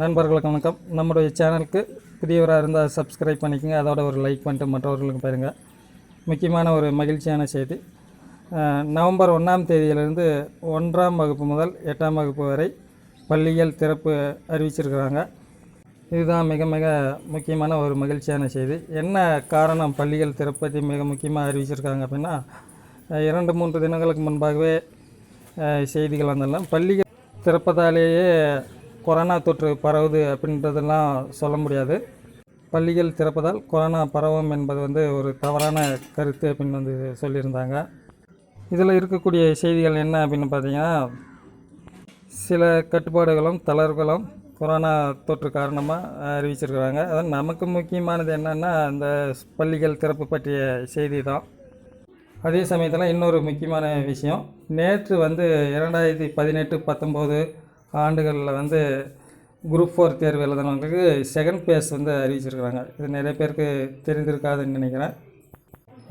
நண்பர்களுக்கு வணக்கம். நம்முடைய சேனலுக்கு புதியவராக இருந்தால் சப்ஸ்கிரைப் பண்ணிக்கோங்க. அதோட ஒரு லைக் பண்ணிட்டு மற்றவர்களுக்கு பாருங்கள் முக்கியமான ஒரு மகிழ்ச்சியான செய்தி. நவம்பர் ஒன்றாம் தேதியிலிருந்து ஒன்றாம் வகுப்பு முதல் எட்டாம் வகுப்பு வரை பள்ளிகள் திறப்பு அறிவிச்சிருக்கிறாங்க. இதுதான் மிக மிக முக்கியமான ஒரு மகிழ்ச்சியான செய்தி. என்ன காரணம் பள்ளிகள் திறப்பதை மிக முக்கியமாக அறிவிச்சிருக்காங்க அப்படின்னா இரண்டு மூன்று தினங்களுக்கு முன்பாகவே செய்திகள் வந்தெல்லாம் பள்ளிகள் திறப்பதாலேயே கொரோனா தொற்று பரவுது அப்படின்றதெல்லாம் சொல்ல முடியாது. பள்ளிகள் திறப்பதால் கொரோனா பரவும் என்பது வந்து ஒரு தவறான கருத்து அப்படின்னு வந்து சொல்லியிருந்தாங்க. இதில் இருக்கக்கூடிய செய்திகள் என்ன அப்படின்னு பார்த்தீங்கன்னா சில கட்டுப்பாடுகளும் தளர்வுகளும் கொரோனா தொற்று காரணமாக அறிவிச்சிருக்கிறாங்க. அதான் நமக்கு முக்கியமானது என்னென்னா இந்த பள்ளிகள் திறப்பு பற்றிய செய்தி தான். அதே சமயத்தில் இன்னொரு முக்கியமான விஷயம் நேற்று வந்து இரண்டாயிரத்தி பதினெட்டு பத்தொம்போது ஆண்டுகளில் வந்து குரூப் ஃபோர் தேர்வு எழுதினவங்களுக்கு செகண்ட் பேஸ் வந்து அறிவிச்சிருக்கிறாங்க. இது நிறைய பேருக்கு தெரிந்திருக்காதுன்னு நினைக்கிறேன்.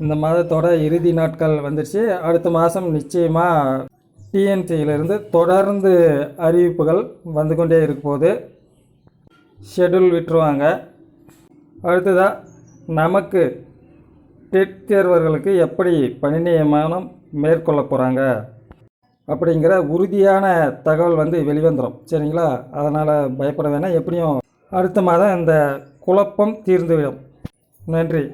இந்த மாதத்தோட இறுதி நாட்கள் வந்துடுச்சு அடுத்த மாதம் நிச்சயமாக டிஎன்சியிலிருந்து தொடர்ந்து அறிவிப்புகள் வந்து கொண்டே இருக்கும் போது ஷெட்யூல் விட்டுருவாங்க. அடுத்ததாக நமக்கு டெட் தேர்வர்களுக்கு எப்படி பணி நியமனம் மேற்கொள்ள போகிறாங்க அப்படிங்கிற உறுதியான தகவல் வந்து வெளிவந்துடும் சரிங்களா? அதனால் பயப்பட வேணாம். எப்படியும் அடுத்த மாதம் இந்த குழப்பம் தீர்ந்துவிடும். நன்றி.